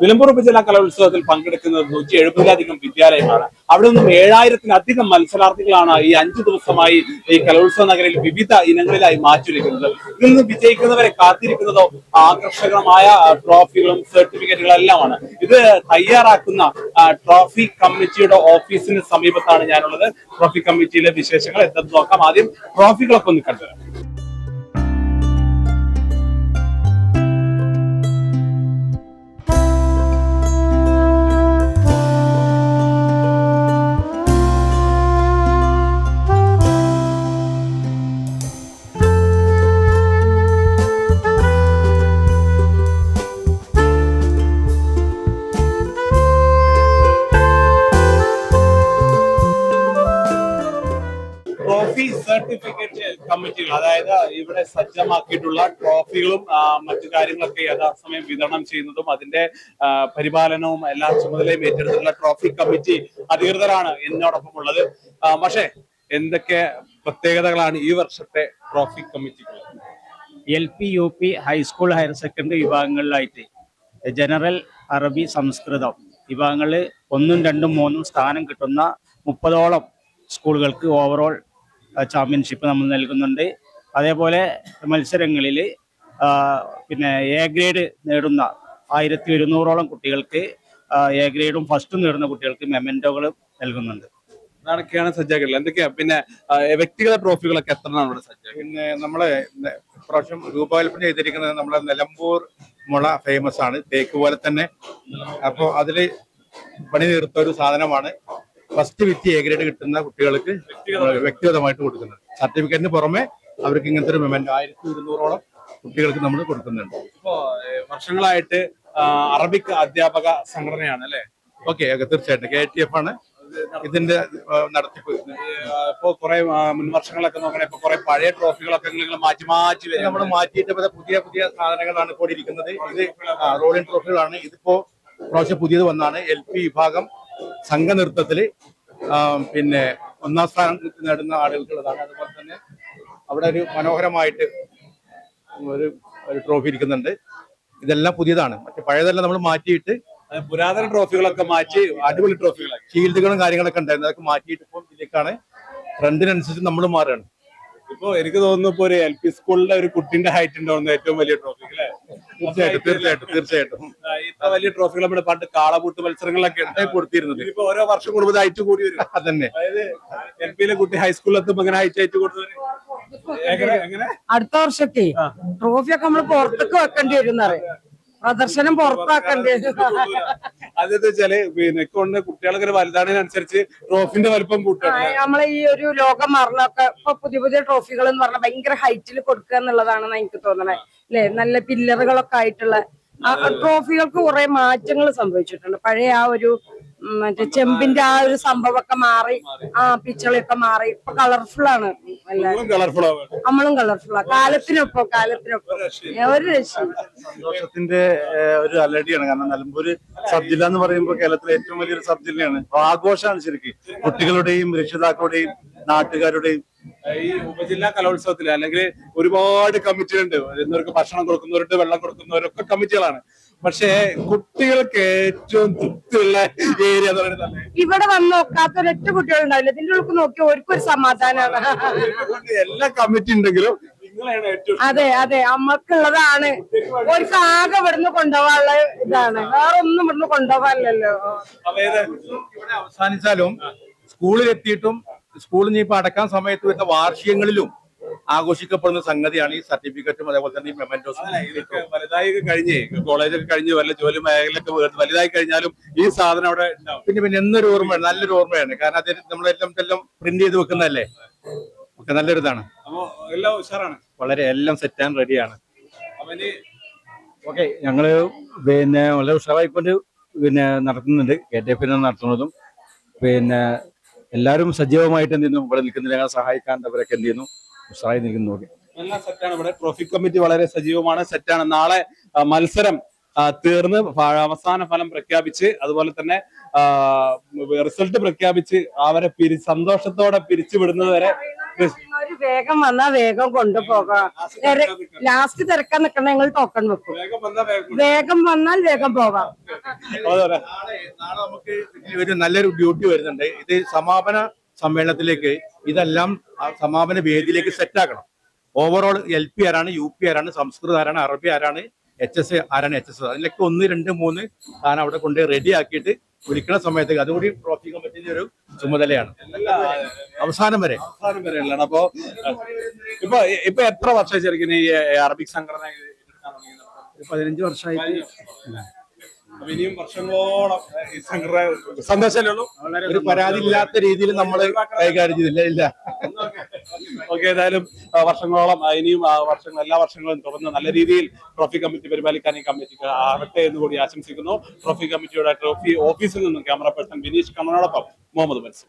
നിലമ്പൂർ ഉപജില്ലാ കലോത്സവത്തിൽ പങ്കെടുക്കുന്നത് നൂറ്റി എഴുപതിലധികം വിദ്യാലയമാണ് അവിടെ നിന്നും ഏഴായിരത്തിലധികം മത്സരാർത്ഥികളാണ് ഈ അഞ്ചു ദിവസമായി ഈ കലോത്സവ നഗരയിൽ വിവിധ ഇനങ്ങളിലായി മാറ്റിവെക്കുന്നത് ഇതിൽ നിന്ന് വിജയിക്കുന്നവരെ കാത്തിരിക്കുന്നതോ ആകർഷകമായ ട്രോഫികളും സർട്ടിഫിക്കറ്റുകളും എല്ലാമാണ് ഇത് തയ്യാറാക്കുന്ന ട്രോഫി കമ്മിറ്റിയുടെ ഓഫീസിന് സമീപത്താണ് ഞാനുള്ളത്. ട്രോഫി കമ്മിറ്റിയിലെ വിശേഷങ്ങൾ എന്തെന്ന് നോക്കാം ആദ്യം. ട്രോഫികളൊക്കെ ഒന്ന് കണ്ടുവരാം സർട്ടിഫിക്കറ്റ് കമ്മിറ്റികൾ അതായത് ഇവിടെ സജ്ജമാക്കിയിട്ടുള്ള ട്രോഫികളും മറ്റു കാര്യങ്ങളൊക്കെ യഥാസമയം വിതരണം ചെയ്യുന്നതും അതിന്റെ പരിപാലനവും എല്ലാ ചുമതലയും ഏറ്റെടുത്തിട്ടുള്ള ട്രോഫി കമ്മിറ്റി അധികൃതരാണ് എന്നോടൊപ്പം ഉള്ളത് പക്ഷേ എന്തൊക്കെ പ്രത്യേകതകളാണ് ഈ വർഷത്തെ ട്രോഫി കമ്മിറ്റിക്ക്? L P U P high school higher secondary വിഭാഗങ്ങളിലായിട്ട് general അറബി സംസ്കൃതം വിഭാഗങ്ങളിൽ ഒന്നും രണ്ടും മൂന്നും സ്ഥാനം കിട്ടുന്ന മുപ്പതോളം സ്കൂളുകൾക്ക് ഓവറോൾ ചാമ്പ്യൻഷിപ്പ് നമ്മൾ നൽകുന്നുണ്ട്. അതേപോലെ മത്സരങ്ങളിൽ പിന്നെ എ ഗ്രേഡ് നേടുന്ന ആയിരത്തി ഒരുന്നൂറോളം കുട്ടികൾക്ക് എ ഗ്രേഡും ഫസ്റ്റും നേടുന്ന കുട്ടികൾക്ക് മെമെന്റോകൾ നൽകുന്നുണ്ട്. അതൊക്കെയാണ് സജ്ജാക്കിട്ടുള്ളത് എന്തൊക്കെയാ? പിന്നെ വ്യക്തിഗത ട്രോഫികളൊക്കെ എത്ര നമ്മുടെ സജ്ജാക്കി പിന്നെ നമ്മളെ പ്രാവശ്യം ഇപ്രാവശ്യം രൂപകൽപ്പന ചെയ്തിരിക്കുന്നത് നമ്മുടെ നിലമ്പൂർ മുള ഫേമസ് ആണ്. തേക്ക് പോലെ തന്നെ. അപ്പോൾ അതിൽ പണി തീർത്ത ഒരു സാധനമാണ്. ഫസ്റ്റ് വിറ്റ് എ ഗ്രേഡ് കിട്ടുന്ന കുട്ടികൾക്ക് വ്യക്തിഗതമായിട്ട്. കൊടുക്കുന്നത് സർട്ടിഫിക്കറ്റിന് പുറമെ അവർക്ക് ഇങ്ങനത്തെ ഒരു മെമെന്റ് ആയിരത്തി ഇരുന്നൂറോളം കുട്ടികൾക്ക് നമ്മൾ കൊടുക്കുന്നുണ്ട്. ഇപ്പോ വർഷങ്ങളായിട്ട് അറബിക് അധ്യാപക സംഘടനയാണ് അല്ലെ? ഓക്കെ തീർച്ചയായിട്ടും. കെ ടി എഫ് ആണ്. ഇതിന്റെ നടത്തിപ്പ്. ഇപ്പൊ കുറെ മുൻവർഷങ്ങളൊക്കെ നോക്കണേ ഇപ്പൊ കുറെ പഴയ ട്രോഫികളൊക്കെ നിങ്ങൾ മാറ്റി മാറ്റി വരും നമ്മൾ മാറ്റിയിട്ട് പുതിയ പുതിയ സാധനങ്ങളാണ് ഇപ്പോൾ ഇരിക്കുന്നത് ഇത് റോളിംഗ് ട്രോഫികളാണ് ഇതിപ്പോ പ്രാവശ്യം പുതിയത് വന്നാണ്. എൽ പി വിഭാഗം സംഘനൃത്തത്തിൽ ആ, പിന്നെ ഒന്നാം സ്ഥാനം നേടുന്ന ആളുകൾക്കുള്ളതാണ്. അതുപോലെ തന്നെ അവിടെ ഒരു മനോഹരമായിട്ട് ഒരു ഒരു ട്രോഫി ഇരിക്കുന്നുണ്ട്. ഇതെല്ലാം പുതിയതാണ്. മറ്റേ പഴയതെല്ലാം നമ്മൾ മാറ്റിയിട്ട് പുരാതന ട്രോഫികളൊക്കെ മാറ്റി അടിപൊളി ട്രോഫികളാണ് ഷീൽഡുകളും കാര്യങ്ങളൊക്കെ ഉണ്ടായിരുന്നു. അതൊക്കെ മാറ്റിയിട്ട് ഇപ്പോൾ ഇതിലേക്കാണ് ട്രെൻഡിനനുസരിച്ച് നമ്മൾ മാറുകയാണ്. ഇപ്പൊ എനിക്ക് തോന്നുന്നു ഇപ്പൊ ഒരു എൽ പി സ്കൂളിലെ ഒരു കുട്ടിന്റെ ഹൈറ്റ് ഉണ്ടാവുന്ന ഏറ്റവും വലിയ ട്രോഫി അല്ലേ? തീർച്ചയായിട്ടും തീർച്ചയായിട്ടും തീർച്ചയായിട്ടും. ഇത്ര വലിയ ട്രോഫികൾ നമ്മുടെ പണ്ട് കാളപൂട്ട് മത്സരങ്ങളിലൊക്കെ ഉണ്ട് കൊടുത്തിരുന്നത്. ഇപ്പൊ ഓരോ വർഷം കൂടുമ്പോൾ ഹൈറ്റ് കൂടി വരും. അതന്നെ. അതായത് എൽ പിയിലെ കുട്ടി ഹൈസ്കൂളിൽ എത്തുമ്പോ അങ്ങനെ ഹൈറ്റ് ഹൈറ്റ് എങ്ങനെ അടുത്ത വർഷത്തെ ട്രോഫിയൊക്കെ നമ്മൾ പുറത്തേക്ക് വെക്കേണ്ടി വരും പ്രദർശനം പുറത്താക്കേണ്ടി അതെന്താ വെച്ചാൽ പിന്നെ കൊണ്ട് കുട്ടികളൊക്കെ വലുതാണതിനനുസരിച്ച് ട്രോഫിന്റെ വലിപ്പം കൂട്ടുക. നമ്മളെ ഈ ഒരു ലോകം മാറണൊക്കെ ഇപ്പൊ പുതിയ പുതിയ ട്രോഫികൾ എന്ന് പറഞ്ഞാൽ ഭയങ്കര ഹൈറ്റിൽ കൊടുക്കുക എന്നുള്ളതാണെന്ന് എനിക്ക് തോന്നണേ. അല്ലെ നല്ല പില്ലറുകളൊക്കെ ആയിട്ടുള്ള ട്രോഫികൾക്ക് കുറെ മാറ്റങ്ങൾ സംഭവിച്ചിട്ടുണ്ട്. പഴയ ആ ഒരു മറ്റേ ചെമ്പിന്റെ ആ ഒരു സംഭവമൊക്കെ മാറി ആ പിച്ചളിയൊക്കെ മാറി. ഇപ്പൊ കളർഫുൾ ആണ്. നമ്മളും കളർഫുൾ നമ്മളും കളർഫുള്ളാ കാലത്തിനൊപ്പം കാലത്തിനൊപ്പം. ഒരു രക്ഷത്തിന്റെ സന്തോഷത്തിന്റെ ഏഹ്, ഒരു അലടിയാണ് കാരണം നിലമ്പൂര് സബ് ജില്ല എന്ന് പറയുമ്പോൾ കേരളത്തിലെ ഏറ്റവും വലിയൊരു സബ് ജില്ലയാണ് അപ്പൊ ആഘോഷമാണ് ശരിക്കും. കുട്ടികളുടെയും രക്ഷിതാക്കളുടെയും നാട്ടുകാരുടെയും. ഈ ഉപജില്ലാ കലോത്സവത്തിൽ അല്ലെങ്കിൽ ഒരുപാട് കമ്മിറ്റികളുണ്ട്. വരുന്നവർക്ക് ഭക്ഷണം കൊടുക്കുന്നവരുണ്ട് വെള്ളം കൊടുക്കുന്നവരൊക്കെ കമ്മിറ്റികളാണ്. പക്ഷേ കുട്ടികൾക്ക് ഏറ്റവും തൃപ്തിയുള്ള ഏരിയ എന്ന് പറയുന്നത് തന്നെ ഇവിടെ വന്ന് നോക്കാത്ത ഒരൊറ്റ കുട്ടികളുണ്ടാവില്ല ഇതിന്റെ ഉള്ളിൽ നോക്കി ഒരു സമാധാനമാണ് എല്ലാ കമ്മിറ്റി ഉണ്ടെങ്കിലും നിങ്ങളാണ് ഏറ്റവും അതെ അതെ. അമ്മക്കുള്ളതാണ്. ഒരു ആകെ ഇവിടുന്ന് കൊണ്ടുപോകാനുള്ള ഇതാണ്. വേറെ ഒന്നും ഇവിടുന്ന് കൊണ്ടുപോകാനില്ലല്ലോ. അതായത് ഇവിടെ അവസാനിച്ചാലും സ്കൂളിൽ എത്തിയിട്ടും സ്കൂളിൽ ഇപ്പൊ അടക്കാൻ സമയത്ത് വരുന്ന വാർഷികങ്ങളിലും ആഘോഷിക്കപ്പെടുന്ന സംഗതിയാണ് ഈ സർട്ടിഫിക്കറ്റും അതേപോലെ തന്നെ ഈ മെമെന്റോസും വലുതായി കഴിഞ്ഞേ കോളേജൊക്കെ കഴിഞ്ഞ് വല്ല ജോലി മേഖലയൊക്കെ വലുതായി കഴിഞ്ഞാലും ഈ സാധനം അവിടെ പിന്നെ പിന്നെ എന്നൊരു ഓർമ്മയാണ് നല്ലൊരു ഓർമ്മയാണ്. കാരണം അത് നമ്മളെല്ലാം എല്ലാം പ്രിന്റ് ചെയ്ത് വെക്കുന്നതല്ലേ? ഒക്കെ നല്ലൊരു ഇതാണ് എല്ലാം ഉഷാറാണ്. വളരെ എല്ലാം സെറ്റ് ആൻഡ് റെഡിയാണ് ഓക്കെ ഞങ്ങൾ പിന്നെ വളരെ ഉഷാറായിക്കൊണ്ട് പിന്നെ നടത്തുന്നുണ്ട്. കെ ടി എഫിനെ നടത്തുന്നതും. പിന്നെ എല്ലാവരും സജീവമായിട്ട് എന്ത് ചെയ്യുന്നു? ഇവിടെ നിൽക്കുന്നില്ല. സഹായിക്കാൻ അവരൊക്കെ എന്ത് ചെയ്യുന്നു? ഉഷാറായി നിൽക്കുന്നു നോക്കി എല്ലാം സെറ്റാണ് ഇവിടെ. ട്രോഫി കമ്മിറ്റി വളരെ സജീവമാണ്. സെറ്റാണ്. നാളെ മത്സരം തീർന്ന് അവസാന ഫലം പ്രഖ്യാപിച്ച് അതുപോലെ തന്നെ റിസൾട്ട് പ്രഖ്യാപിച്ച് അവരെ പിരി സന്തോഷത്തോടെ പിരിച്ചുവിടുന്നത് വരെ ഒരു വേഗം വന്നാ വേഗം കൊണ്ടുപോകാം. ലാസ്റ്റ് തിരക്കാൻ നിക്കണ ഞങ്ങൾ ടോക്കൺ വെക്കും. വേഗം വന്നാ വേഗം വേഗം വന്നാൽ വേഗം പോകാം. അതുപോലെ നാളെ നാളെ നമുക്ക് ഇതിൽ ഒരു നല്ലൊരു ഡ്യൂട്ടി വരുന്നുണ്ട്. ഇത് സമാപന സമ്മേളനത്തിലേക്ക് ഇതെല്ലാം സമാപന വേദിയിലേക്ക് സെറ്റാക്കണം ഓവറോൾ എൽ പി ആരാണ് യു പി ആരാണ് സംസ്കൃതം ആരാണ് അറബി ആരാണ് എച്ച് എസ് ആരാണ് എച്ച് എസ് അതിലൊക്കെ ഒന്ന് രണ്ട് മൂന്ന് താൻ അവിടെ കൊണ്ട് റെഡി ആക്കിയിട്ട് വിളിക്കുന്ന സമയത്ത് അതുകൂടി ട്രോഫി കമ്മിറ്റിന്റെ ഒരു ചുമതലയാണ്. അവസാനം വരെ. അവസാനം വരെ അല്ലാണ് അപ്പോ ഇപ്പൊ ഇപ്പൊ എത്ര വർഷം ശരിക്കും ഈ അറബിക് സംഘടന? പതിനഞ്ച് വർഷമായിട്ട്. അപ്പൊ ഇനിയും വർഷങ്ങളോളം ഈ സംഘടന സന്തോഷമല്ലേ ഉള്ളൂ? ഒരു പരാതി ഇല്ലാത്ത രീതിയിൽ നമ്മൾ കൈകാര്യം ചെയ്തില്ല ഇല്ല. ഓക്കെ ഏതായാലും വർഷങ്ങളോളം ഇനിയും വർഷങ്ങൾ എല്ലാ വർഷങ്ങളും തുടർന്ന് നല്ല രീതിയിൽ ട്രോഫി കമ്മിറ്റി പരിപാലിക്കാൻ ഈ കമ്മിറ്റിക്ക് ആവട്ടെ എന്ന് കൂടി ആശംസിക്കുന്നു. ട്രോഫി കമ്മിറ്റിയുടെ ട്രോഫി ഓഫീസിൽ നിന്നും ക്യാമറ പേഴ്സൺ വിനീഷ് കണ്ണനോടൊപ്പം മുഹമ്മദ് മൻസൂർ.